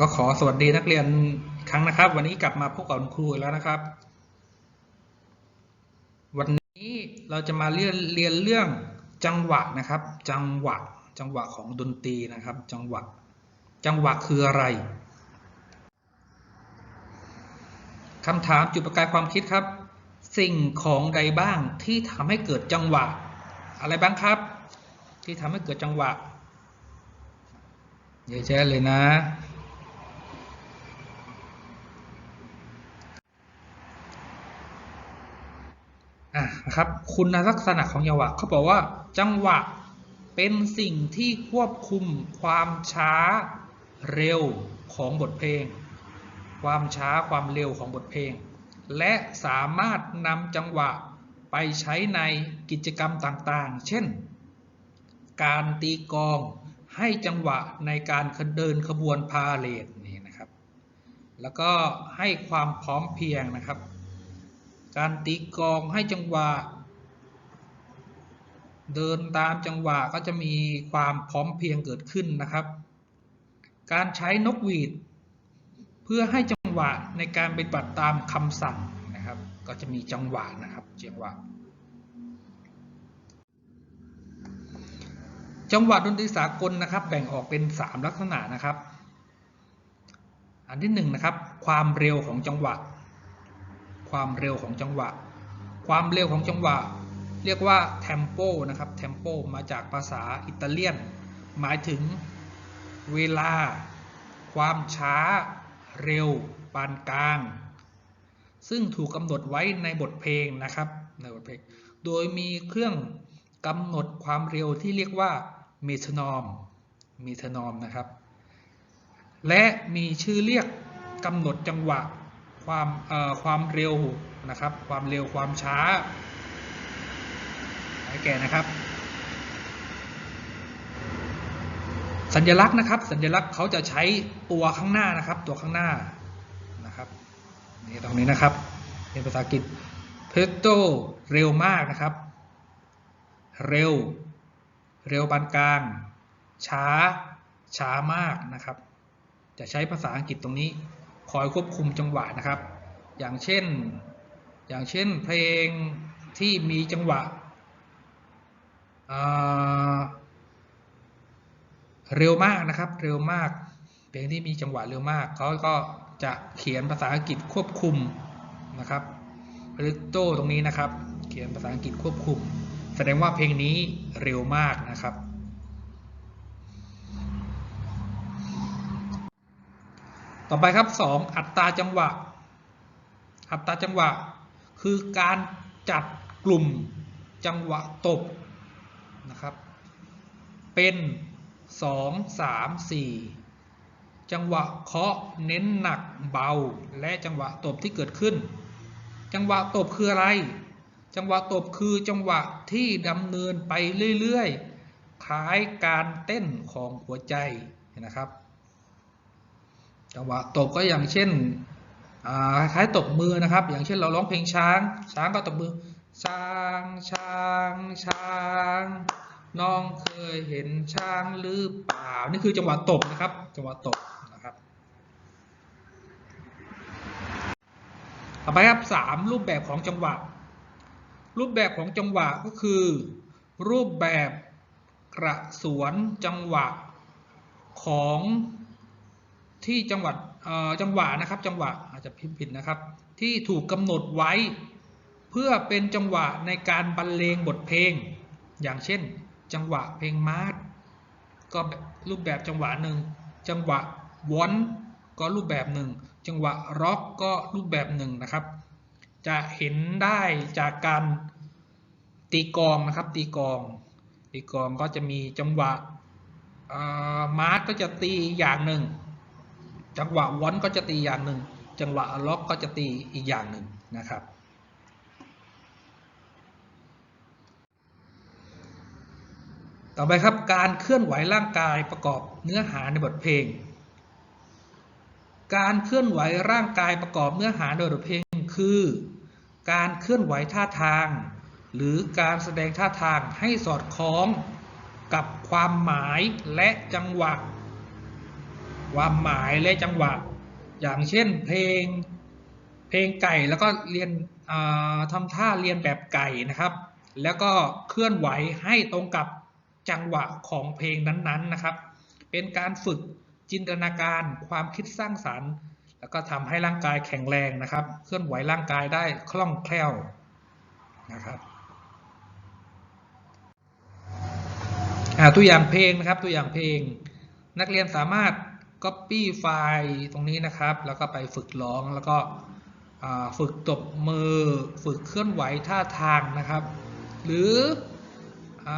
ก็ขอสวัสดีนักเรียนครั้งนะครับ วันนี้กลับมาพบกับครูแล้วนะครับ วันนี้เราจะมาเรียนเรียนเรื่องจังหวะนะครับ จังหวะจังหวะของดนตรีนะครับ จังหวะจังหวะคืออะไรคำถามจุดประกายความคิดครับ สิ่งของใดบ้างที่ทำให้เกิดจังหวะ อะไรบ้างครับ ที่ทำให้เกิดจังหวะเยอะแยะเลยนะ อะนะครับคุณลักษณะของจังหวะเขาบอกว่าจังหวะเป็นสิ่งที่ควบคุมความช้าเร็วของบทเพลง ความช้าความเร็วของบทเพลง และสามารถนำจังหวะไปใช้ในกิจกรรมต่างๆ เช่น การตีกอง ให้จังหวะในการเดินขบวนพาเลทนี่นะครับ แล้วก็ให้ความพร้อมเพียงนะครับ การตีกองให้จังหวะ เดินตามจังหวะก็จะมีความพร้อมเพรียงเกิดขึ้นนะครับ การใช้นกหวีด เพื่อให้จังหวะในการปฏิบัติตามคำสั่งนะครับ ก็จะมีจังหวะนะครับจังหวะจังหวะดนตรีสากลนะครับ แบ่งออกเป็น 3 ลักษณะนะครับ อันที่1นงนะครับ ความเร็วของจังหวะ ความเร็วของจังหวะ ความเร็วของจังหวะ เรียกว่า tempo นะครับ tempo มาจากภาษาอิตาเลียน หมายถึงเวลา ความช้า เร็ว ปานกลาง ซึ่งถูกกำหนดไว้ในบทเพลงนะครับในบทเพลง โดยมีเครื่องกำหนดความเร็วที่เรียกว่าเมทานอมเมทานอมนะครับ และมีชื่อเรียกกำหนดจังหวะ ความความเร็วนะครับ ความเร็วความช้าให้แก่นะครับ สัญลักษณ์นะครับ สัญลักษณ์เขาจะใช้ตัวข้างหน้านะครับ ตัวข้างหน้านะครับนี่ตรงนี้นะครับเป็นภาษาอังกฤษเพโตเร็วมากนะครับ เร็ว เร็วปานกลาง ช้า ช้ามากนะครับ จะใช้ภาษาอังกฤษตรงนี้ คอยควบคุมจังหวะนะครับ อย่างเช่น อย่างเช่นเพลงที่มีจังหวะเร็วมากนะครับ เร็วมาก เพลงที่มีจังหวะเร็วมาก เขาก็จะเขียนภาษาอังกฤษควบคุมนะครับริโตตรงนี้นะครับ เขียนภาษาอังกฤษควบคุม แสดงว่าเพลงนี้เร็วมากนะครับ ต่อไปครับ 2 อัตราจังหวะ อัตราจังหวะ คือการจัดกลุ่มจังหวะตบนะครับ เป็น 2 3 4 จังหวะเคาะเน้นหนักเบา และจังหวะตบที่เกิดขึ้น จังหวะตบคืออะไร จังหวะตบคือจังหวะที่ดำเนินไปเรื่อยๆคล้ายการเต้นของหัวใจนะครับ จังหวะตบก็อย่างเช่นคล้ายตบมือนะครับ อย่างเช่นเราร้องเพลงช้าง ช้างก็ตบมือ ช้างช้างช้างน้องเคยเห็นช้างหรือเปล่า นี่คือจังหวะตบนะครับ จังหวะตบนะครับ ต่อไปครับสามรูปแบบของจังหวะ รูปแบบของจังหวะก็คือ รูปแบบกระสวนจังหวะของ ที่จังหวัดจังหวะนะครับจังหวะอาจจะพิมพ์ผิดนะครับ ที่ถูกกำหนดไว้ เพื่อเป็นจังหวะในการบรรเลงบทเพลง อย่างเช่น จังหวะเพลงมาร์ชก็รูปแบบจังหวะหนึ่งจังหวะวอนก็รูปแบบหนึ่งจังหวะร็อกก็รูปแบบหนึ่งนะครับ จะเห็นได้จากการตีกองนะครับตีกองตีกองก็จะมีจังหวะมาร์ชก็จะตีอย่างหนึ่ง จังหวะวอนก็จะตีอย่างหนึ่ง จังหวะล็อกก็จะตีอีกอย่างหนึ่งนะครับ ต่อไปครับการเคลื่อนไหวร่างกายประกอบเนื้อหาในบทเพลง การเคลื่อนไหวร่างกายประกอบเนื้อหาในบทเพลงคือ การเคลื่อนไหวท่าทาง หรือการแสดงท่าทางให้สอดคล้องกับความหมายและจังหวะ ความหมายและจังหวะ อย่างเช่นเพลงเพลงไก่แล้วก็เรียนอ่าทำท่าเรียนแบบไก่นะครับ แล้วก็เคลื่อนไหวให้ตรงกับจังหวะของเพลงนั้นๆนะครับ เป็นการฝึกจินตนาการความคิดสร้างสรรค์ แล้วก็ทำให้ร่างกายแข็งแรงนะครับ เคลื่อนไหวร่างกายได้คล่องแคล่วนะครับตัวอย่างเพลงนะครับตัวอย่างเพลง นักเรียนสามารถ Copy ไฟล์ตรงนี้นะครับ แล้วก็ไปฝึกร้องแล้วก็ฝึกตบมือ ฝึกเคลื่อนไหวท่าทางนะครับ หรืออ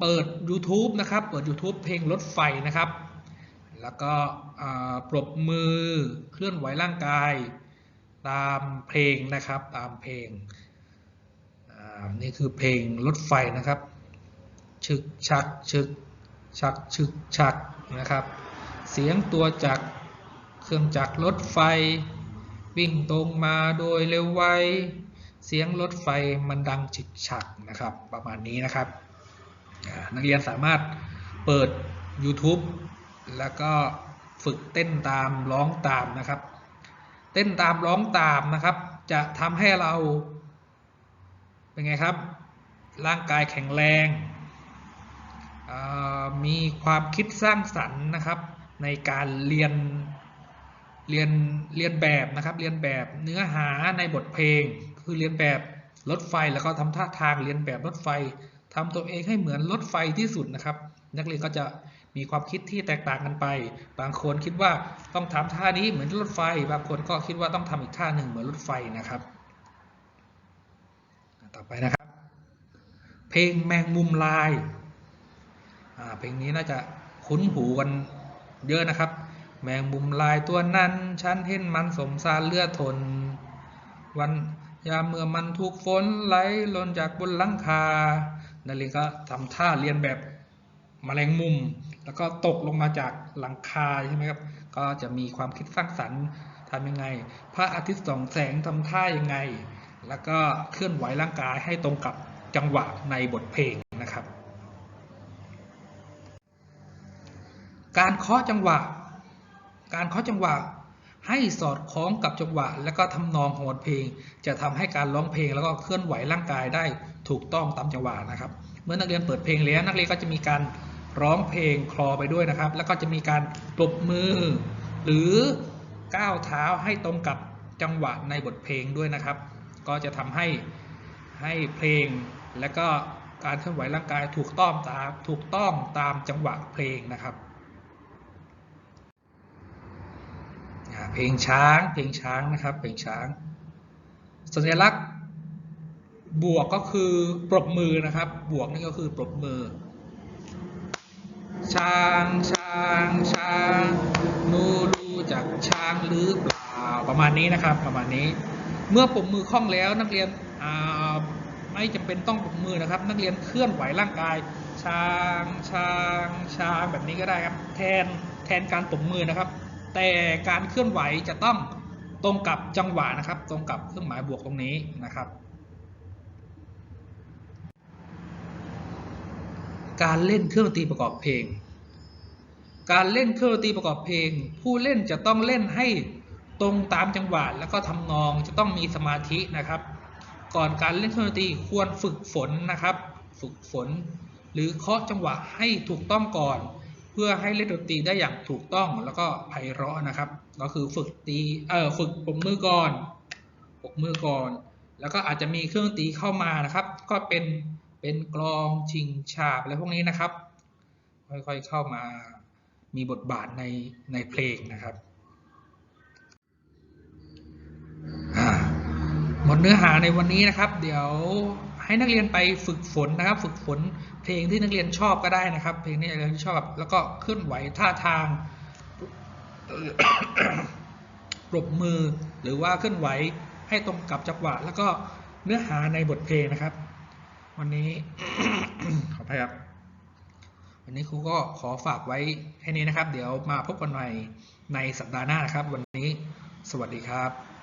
เปิด YouTube นะครับ เปิด YouTube เพลงรถไฟนะครับ แล้วก็ปรบมือเคลื่อนไหวร่างกาย ตามเพลงนะครับตามเพลงนี่คือเพลงรถไฟนะครับ ชึกชักชึกชักชึกชัก นะครับ เสียงตัวจักรเครื่องจักรรถไฟ วิ่งตรงมาโดยเร็วไว เสียงรถไฟมันดังฉึกฉักนะครับ ประมาณนี้นะครับ นักเรียนสามารถเปิด YouTube แล้วก็ฝึกเต้นตามร้องตามนะครับ เต้นตามร้องตามนะครับ จะทำให้เราเป็นไงครับ ร่างกายแข็งแรงอ่า มีความคิดสร้างสรรค์นะครับ ในการเรียนเรียนเรียนแบบนะครับ เรียนแบบเนื้อหาในบทเพลง คือเรียนแบบรถไฟแล้วก็ทำท่าทางเรียนแบบรถไฟทำตัวเองให้เหมือนรถไฟที่สุดนะครับ นักเรียนก็จะมีความคิดที่แตกต่างกันไป บางคนคิดว่าต้องทำท่านี้เหมือนรถไฟ บางคนก็คิดว่าต้องทำอีกท่าหนึ่งเหมือนรถไฟนะครับ ต่อไปนะครับ เพลงแมงมุมลาย เพลงนี้น่าจะคุ้นหูกันเยอะนะครับ แมงมุมลายตัวนั้นฉันเห็นมันสมสารเลือดทน วันยามเมื่อมันถูกฝนไหลหล่นจากบนหลังคานักเรียนก็ทำท่าเรียนแบบแมลงมุม แล้วก็ตกลงมาจากหลังคาใช่ไหมครับก็จะมีความคิดสร้างสรรค์ทำยังไง พระอาทิตย์ส่องแสงทำท่ายังไง แล้วก็เคลื่อนไหวร่างกายให้ตรงกับจังหวะในบทเพลงนะครับ การเคาะจังหวะ การเคาะจังหวะ ให้สอดคล้องกับจังหวะ และก็ทำนองของบทเพลง จะทำให้การร้องเพลงแล้วก็เคลื่อนไหวร่างกายได้ถูกต้องตามจังหวะนะครับ เมื่อนักเรียนเปิดเพลงแล้วนักเรียนก็จะมีการร้องเพลงคลอไปด้วยนะครับ แล้วก็จะมีการปรบมือ หรือก้าวเท้าให้ตรงกับจังหวะในบทเพลงด้วยนะครับ ก็จะทำให้ให้เพลงและก็การเคลื่อนไหวร่างกายถูกต้องตามถูกต้องตามจังหวะเพลงนะครับ อ่า เพลงช้าง เพลงช้างนะครับ เพลงช้าง สัญลักษณ์บวกก็คือปรบมือนะครับ บวกนี่ก็คือปรบมือ ช้างช้างช้างหนูรู้จักช้างหรือเปล่าประมาณนี้นะครับ ประมาณนี้ เมื่อปรบมือคล่องแล้วนักเรียนไม่จำเป็นต้องปรบมือนะครับ นักเรียนเคลื่อนไหวร่างกาย ช้างช้างช้างแบบนี้ก็ได้ครับ แทนแทนการปรบมือนะครับ แต่การเคลื่อนไหวจะต้องตรงกับจังหวะนะครับ ตรงกับเครื่องหมายบวกตรงนี้นะครับ การเล่นเครื่องดนตรีประกอบเพลง การเล่นเครื่องดนตรีประกอบเพลง ผู้เล่นจะต้องเล่นให้ตรงตามจังหวะแล้วก็ทำนองจะต้องมีสมาธินะครับ ก่อนการเล่นเครื่องดนตรีควรฝึกฝนนะครับ ฝึกฝน หรือเคาะจังหวะให้ถูกต้องก่อน พื่อให้เล่นดนตรีได้อย่างถูกต้องแล้วก็ไพเราะนะครับ ก็คือฝึกตีเออฝึกปรบมือก่อนปรบมือก่อน แล้วก็อาจจะมีเครื่องตีเข้ามานะครับ ก็เป็นเป็นกลองชิงฉาบอะไรพวกนี้นะครับ ค่อยๆเข้ามามีบทบาทในในเพลงนะครับอ่าหมดเนื้อหาในวันนี้นะครับ เดี๋ยว ให้นักเรียนไปฝึกฝนนะครับ ฝึกฝนเพลงที่นักเรียนชอบก็ได้นะครับ เพลงที่นักเรียนชอบแล้วก็เคลื่อนไหวท่าทางปรบมือหรือว่าเคลื่อนไหวให้ตรงกับจังหวะ แล้วก็เนื้อหาในบทเพลงนะครับ วันนี้ขออภัยครับ วันนี้ครูก็ขอฝากไว้แค่นี้นะครับ เดี๋ยวมาพบกันใหม่ในสัปดาห์หน้านะครับ วันนี้สวัสดีครับ